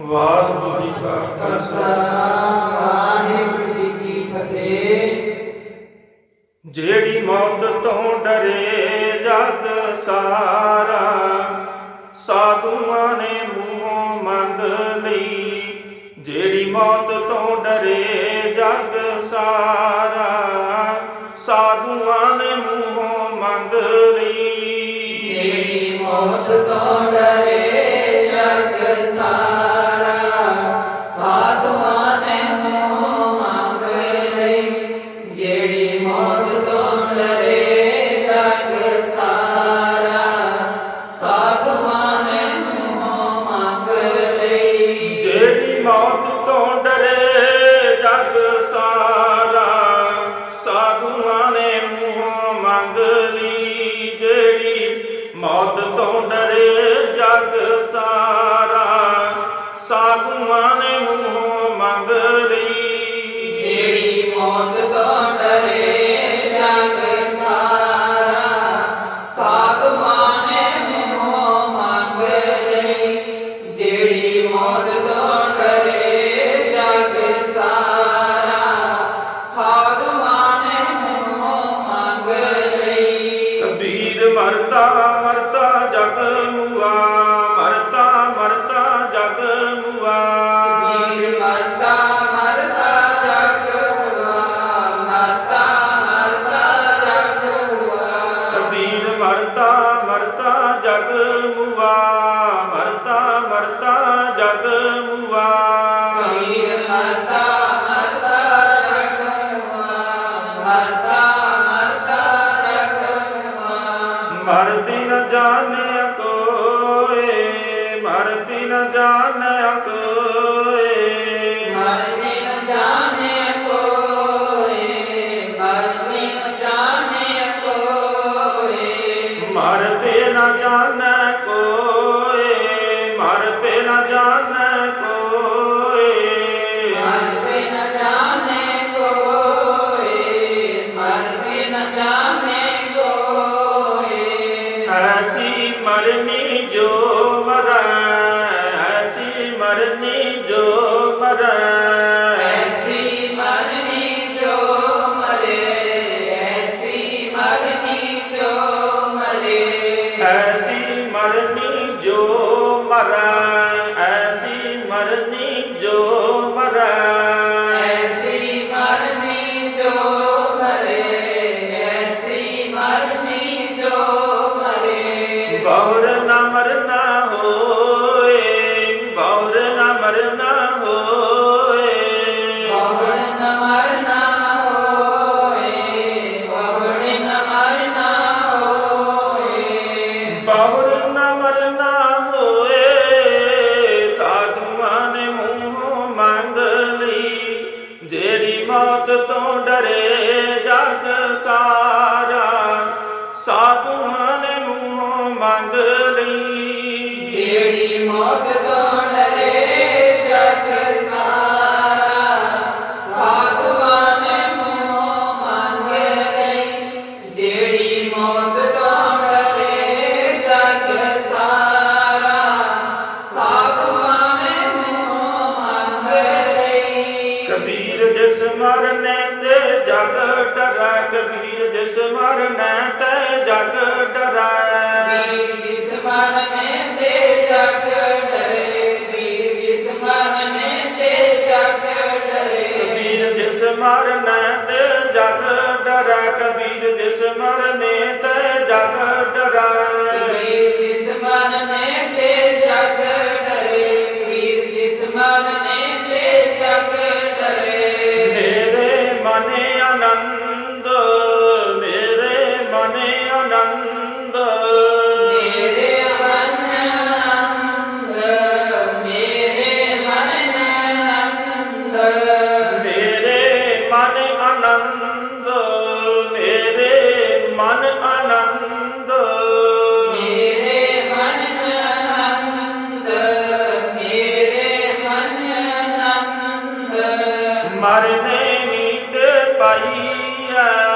ਵਾਹਿਗੁਰੂ ਜੀ ਕਾ ਮੌਤ ਤੋਂ ਡਰੇ ਜਦ ਸਾਰਾ ਸਾਧੂਆਂ ਨੇ ਮੂੰਹੋਂ ਮੰਗ ਲਈ, ਜਿਹੜੀ ਮੌਤ ਤੋਂ ਡਰੇ ਜਦ ਸਾਰਾ ਸਾਧੂਆਂ ਨੇ ਮੂੰਹੋਂ ਮੰਗ ਲਈ। ਮੌਤ ਤੋਂ on the go. ਹਰ ਦਿਨ ਜਾਣੇ ਕਰੇ ਜਗ ਸਾਰਾ ਡਰਾ ਕਬੀਰ ਜਿਸ ਮਰਨੇ ਤੇ ਜਗ ਡਰਾ ਕਬੀਰ ਜਿਸ ਮਰਨੇ ਤੇ إِلَّا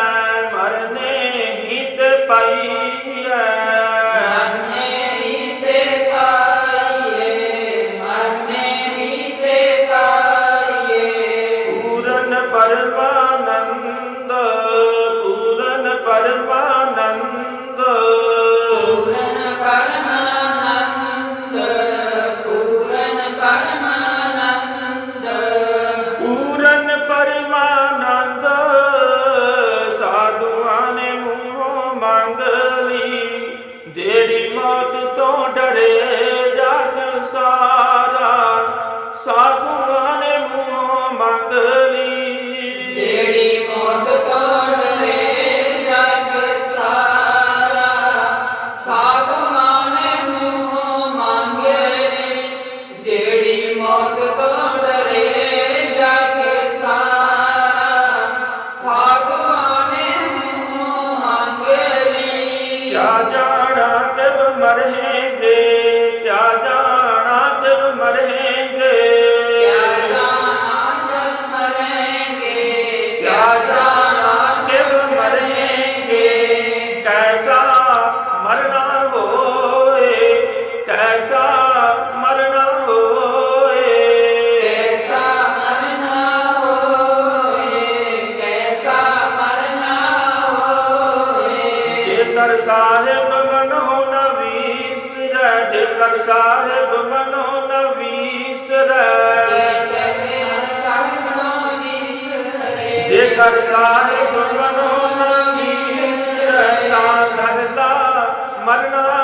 ਕਰ ਸਾਹਿਬ ਮਨੋ ਨਾ ਵੀਸਰੈ ਜੇ ਕਰ ਸਾਹਿਬ ਮਨੋ ਨਾ ਵੀਸਰੈ ਜੇ ਕਰ ਸਾਹਿਬ ਮਨੋ ਨਾ ਵੀਸਰੈ ਤਾਂ ਸਹਲਾ ਮਰਨਾ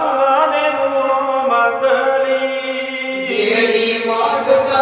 ਵਾਲੇ ਨੂੰ ਮੰਗ ਲਈ। ਜਿਹੜੀ ਮੰਗਦਾ